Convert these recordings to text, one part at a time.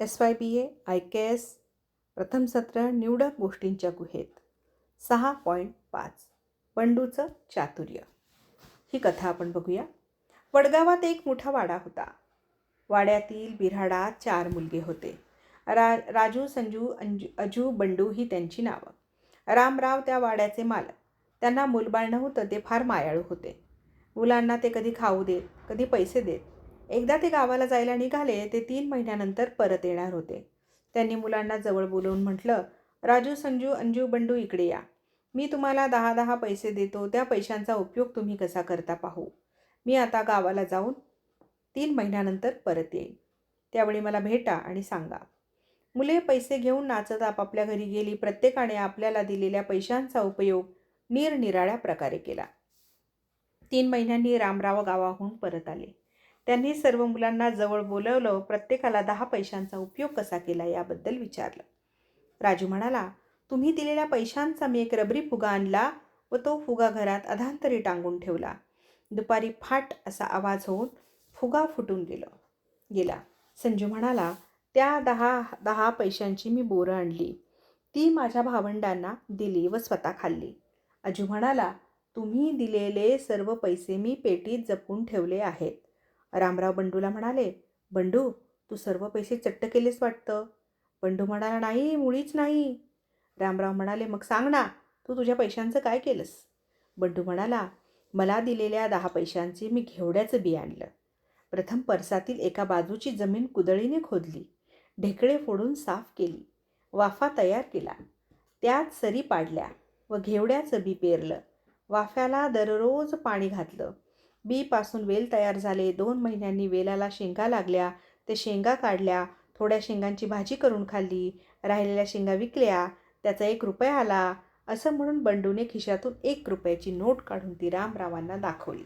S Y B A I K S प्रथम सत्र निवडक गोष्टींच्या गुहेत. सहा पॉईंट पाच. बंडूचं चातुर्य. ही कथा आपण बघूया. वडगावात एक मोठा वाडा होता. वाड्यातील बिऱ्हाडात चार मुलगे होते. रा राजू संजू अंजू अजू बंडू ही त्यांची नावं. रामराव त्या वाड्याचे मालक. त्यांना मूलबाळ नव्हतं ते फार मायाळू होते. मुलांना ते कधी खाऊ देत कधी पैसे देत एकदा ते गावाला जायला निघाले ते तीन महिन्यानंतर परत येणार होते. त्यांनी मुलांना जवळ बोलवून म्हटलं राजू संजू अंजू बंडू इकडे या. मी तुम्हाला दहा दहा पैसे देतो त्या पैशांचा उपयोग तुम्ही कसा करता पाहू. मी आता गावाला जाऊन तीन महिन्यानंतर परत येईन. त्यावेळी मला भेटा आणि सांगा. मुले पैसे घेऊन नाचत आपापल्या घरी गेली. प्रत्येकाने आपल्याला दिलेल्या पैशांचा उपयोग निरनिराळ्या प्रकारे केला. तीन महिन्यांनी रामराव गावाहून परत आले. त्यांनी सर्व मुलांना जवळ बोलवलं प्रत्येकाला दहा पैशांचा उपयोग कसा केला याबद्दल विचारलं. राजू म्हणाला तुम्ही दिलेल्या पैशांचा मी एक रबरी फुगा आणला व तो फुगा घरात अधांतरी टांगून ठेवला. दुपारी फाट असा आवाज होऊन फुगा फुटून गेलं गेला. संजू म्हणाला त्या दहा दहा पैशांची मी बोरं आणली. ती माझ्या भावंडांना दिली व स्वतः खाल्ली. अजू म्हणाला तुम्ही दिलेले सर्व पैसे मी पेटीत जपून ठेवले आहेत. रामराव बंडूला म्हणाले बंडू तू सर्व पैसे चट्ट केलेस वाटतं. बंडू म्हणाला नाही मुळीच नाही. रामराव म्हणाले मग सांग ना तू तुझ्या पैशांचं काय केलंस? बंडू म्हणाला मला दिलेल्या दहा पैशांचे मी घेवड्याचं बी आणलं. प्रथम परसातील एका बाजूची जमीन कुदळीने खोदली. ढेकळे फोडून साफ केली. वाफा तयार केला. त्यात सरी पाडल्या व घेवड्याचं बी पेरलं. वाफ्याला दररोज पाणी घातलं. बीपासून वेल तयार झाले. दोन महिन्यांनी वेलाला शेंगा लागल्या. ते शेंगा काढल्या. थोड्या शेंगांची भाजी करून खाल्ली. राहिलेल्या शेंगा विकल्या. त्याचा एक रुपया आला. असं म्हणून बंडूने खिशातून एक रुपयाची नोट काढून ती रामरावांना दाखवली.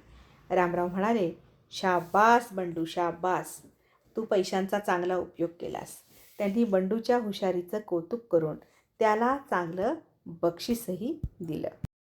रामराव म्हणाले शाबास बंडू शाबास. तू पैशांचा चांगला उपयोग केलास. त्यांनी बंडूच्या हुशारीचं कौतुक करून त्याला चांगलं बक्षीसही दिलं.